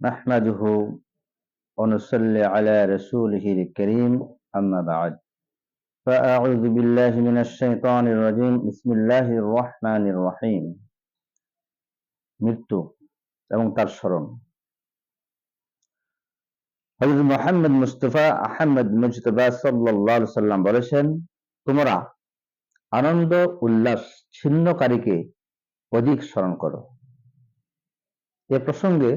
نحمده ونصلي على رسوله الكريم أما بعد فأعوذ بالله من الشيطان الرجيم بسم الله الرحمن الرحيم মৃত্যু এবং তার স্মরণ হজরত মোহাম্মদ মুস্তফা আহমদ মুজতবা সাল্লাহ সাল্লাম বলেছেন তোমরা আনন্দ উল্লাস ছিন্নকারীকে অধিক স্মরণ করো এ প্রসঙ্গে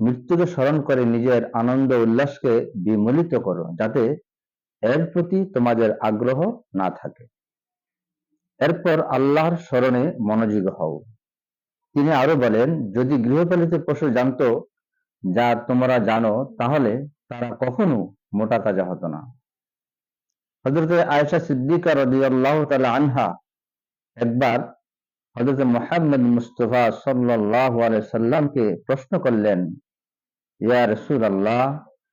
মৃত্যুকে স্মরণ করে নিজের আনন্দ উল্লাসকে বিমূলিত করো, যাতে এর প্রতি তোমাদের আগ্রহ না থাকে। এরপর আল্লাহর স্মরণে মনোযোগী হও। তিনি আরও বলেন, যদি গৃহপালিত পশু জানতো যা তোমরা জানো, তাহলে তারা কখনো মোটা তাজা হতো না। হজরত আয়সা সিদ্দিকা রদিয়াল্লাহ তালা আনহা একবার হজরত মোহাম্মদ মুস্তফা সাল্লাহ সাল্লামকে প্রশ্ন করলেন ইয়া রসুল আল্লাহ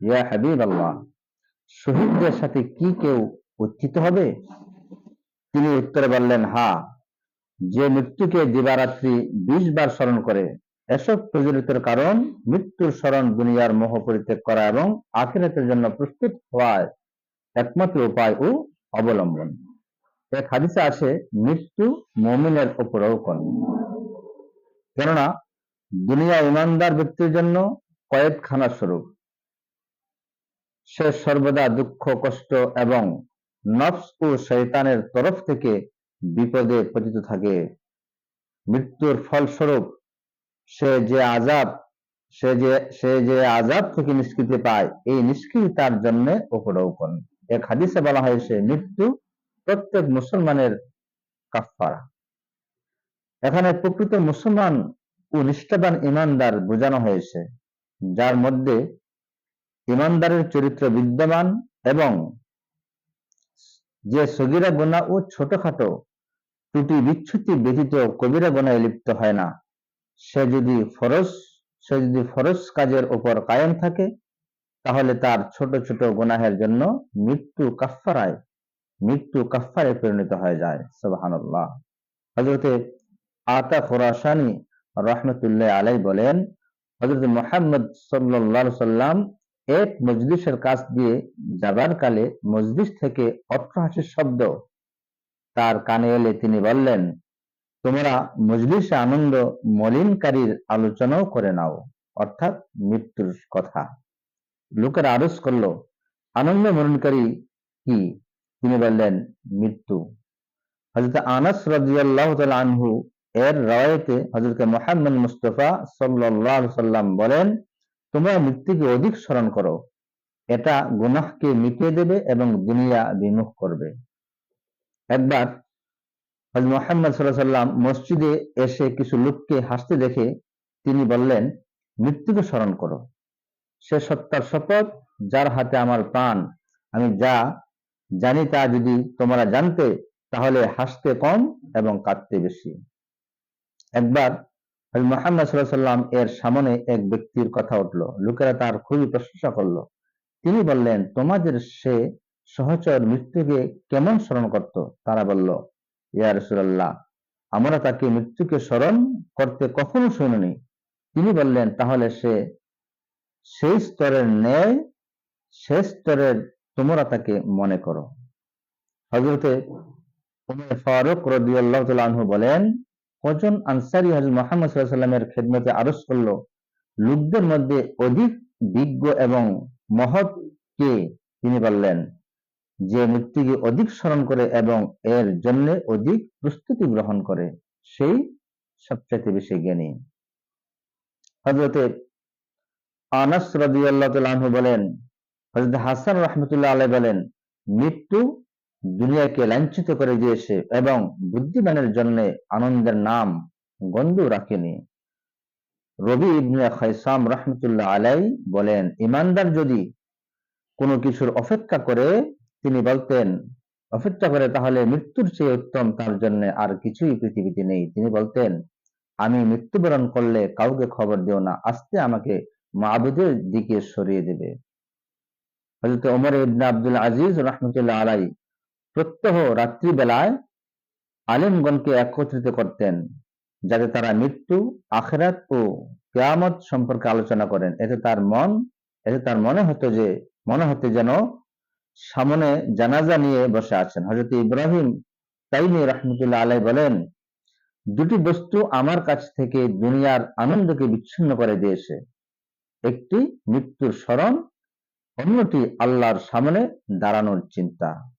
ইয়া হাবিব আল্লাহ শহীদদের সাথে কি কেউ উত্থিত হবে? তিনি উত্তরে বললেন, হা, যে মৃত্যুকে দিবারাত্রি বিশ বার স্মরণ করে, এসব প্রচলিতের কারণ মৃত্যুর স্মরণ দুনিয়ার মোহ পরিত্যাগ করা এবং আখিরাতের জন্য প্রস্তুত হওয়ায় একমাত্র উপায় ও অবলম্বন। এক হাদিসে আছে, মৃত্যু মমিনের উপরেও কন কেননা, দুনিয়া ইমানদার ব্যক্তির জন্য কয়েকখানা স্বরূপ। সে সর্বদা দুঃখ, কষ্ট এবং নফস ও শৈতানের তরফ থেকে বিপদে পতিত থাকে। মৃত্যুর ফলস্বরূপ সে যে আজাব, সে যে সে যে আজাব থেকে নিষ্কৃতি পায়, এই নিষ্কৃতি তার জন্য উপরৌপন এক হাদিসে বলা হয়েছে মৃত্যু প্রত্যেক মুসলমানের কাফারা এখানে প্রকৃত মুসলমান ও নিষ্ঠাবান ইমানদার বোঝানো হয়েছে। যার মধ্যে ইমানদারের চরিত্র বিদ্যমান এবং যে সগিরা গোনা ও ছোটখাটো ত্রুটি বিচ্ছুতি ব্যতীত কবিরা গোনায় লিপ্ত হয় না। সে যদি ফরজ, সে যদি ফরজ কাজের উপর কায়েম থাকে, তাহলে তার ছোট ছোট গুনাহের জন্য মৃত্যু কাফারায় মৃত্যু কাফারে পরিণত হয়ে যায়। সুবাহান্লাহ হজরতে আতা খোরাসানি রহমতুল্লাহ আলাই বলেন হজরত মোহাম্মদ সাল্লাহ সাল্লাম এক মজলিসের কাছ দিয়ে যাবার কালে মজলিস থেকে অট্টহাসির শব্দ তার কানে এলে তিনি বললেন, তোমরা মজলিসে আনন্দ মলিনকারীর আলোচনাও করে নাও, অর্থাৎ মৃত্যুর কথা। লোকের আরজ করল, আনন্দ মরণকারী কি? তিনি বললেন, মৃত্যু। হজরত আনাস রাজিয়াল্লাহ আনহু এর রায়তে হজরত মোহাম্মদ মুস্তফা সাল্লাহ সাল্লাম বলেন, তোমরা মৃত্যুকে অধিক স্মরণ করো। এটা গুনাহকে মিটিয়ে দেবে এবং দুনিয়া বিমুখ করবে। একবার মোহাম্মদ সাল্লাহ সাল্লাম মসজিদে এসে কিছু লোককে হাসতে দেখে তিনি বললেন, মৃত্যুকে স্মরণ করো। সে সত্তার শপথ, যার হাতে আমার প্রাণ। আমি যা জানি তা যদি তোমরা জানতে, তাহলে হাসতে কম এবং কাঁদতে বেশি। একবার মোহাম্মদ সাল্লাম এর সামনে এক ব্যক্তির কথা উঠল। লোকেরা তার খুবই প্রশংসা করল। তিনি বললেন, তোমাদের সে সহচর মৃত্যুকে কেমন স্মরণ করত? তারা বলল, ইয়া রসুল্লাহ আমরা তাকে মৃত্যুকে স্মরণ করতে কখনো শুনিনি। তিনি বললেন, তাহলে সে সেই স্তরের ন্যায় শেষ স্তরের তোমরা তাকে মনে করো। হজরতে ফারুক রদিয়াল্লাহ আনহু বলেন কজন আনসারি হজরত মোহাম্মদ সাল্লামের খেদমতে আরস করল? লোকদের মধ্যে অধিক বিজ্ঞ এবং মহৎ কে তিনি বললেন? যে মৃত্যুকে অধিক স্মরণ করে এবং এর জন্য অধিক প্রস্তুতি গ্রহণ করে, সেই সবচাইতে বেশি জ্ঞানী। হজরতে আনাস রাদিয়াল্লাহু বলেন হজরত হাসান রহমতুল্লাহ আলাই বলেন, মৃত্যু দুনিয়াকে লাঞ্ছিত করে দিয়েছে এবং বুদ্ধিমানের জন্য আনন্দের নাম গন্ধ রাখেনি। রবি ইবনে খাইসাম রহমতুল্লাহ আলাই বলেন, ইমানদার যদি কোনো কিছুর অপেক্ষা করে, তিনি বলতেন, অপেক্ষা করে তাহলে মৃত্যুর চেয়ে উত্তম, তার জন্য আর কিছুই পৃথিবীতে নেই। তিনি বলতেন, আমি মৃত্যুবরণ করলে কাউকে খবর দিও না, আস্তে আমাকে মাহবুদের দিকে সরিয়ে দেবে। হজরত ওমর ইবনে আব্দুল আজিজ রহমতুল্লাহ আলাই প্রত্যহ রাত্রিবেলায় আলিমগণকে একত্রিত করতেন, যাতে তারা মৃত্যু, আখেরাত ও কেয়ামত সম্পর্কে আলোচনা করেন। এতে তার মন, এতে তার মনে হতো যে, মনে হতে যেন সামনে জানাজা নিয়ে বসে আছেন। হজরত ইব্রাহিম তাইমি রহমতুল্লাহ আলাই বলেন, দুটি বস্তু আমার কাছ থেকে দুনিয়ার আনন্দকে বিচ্ছিন্ন করে দিয়েছে। একটি মৃত্যুর স্মরণ, অন্যটি আল্লাহর সামনে দাঁড়ানোর চিন্তা।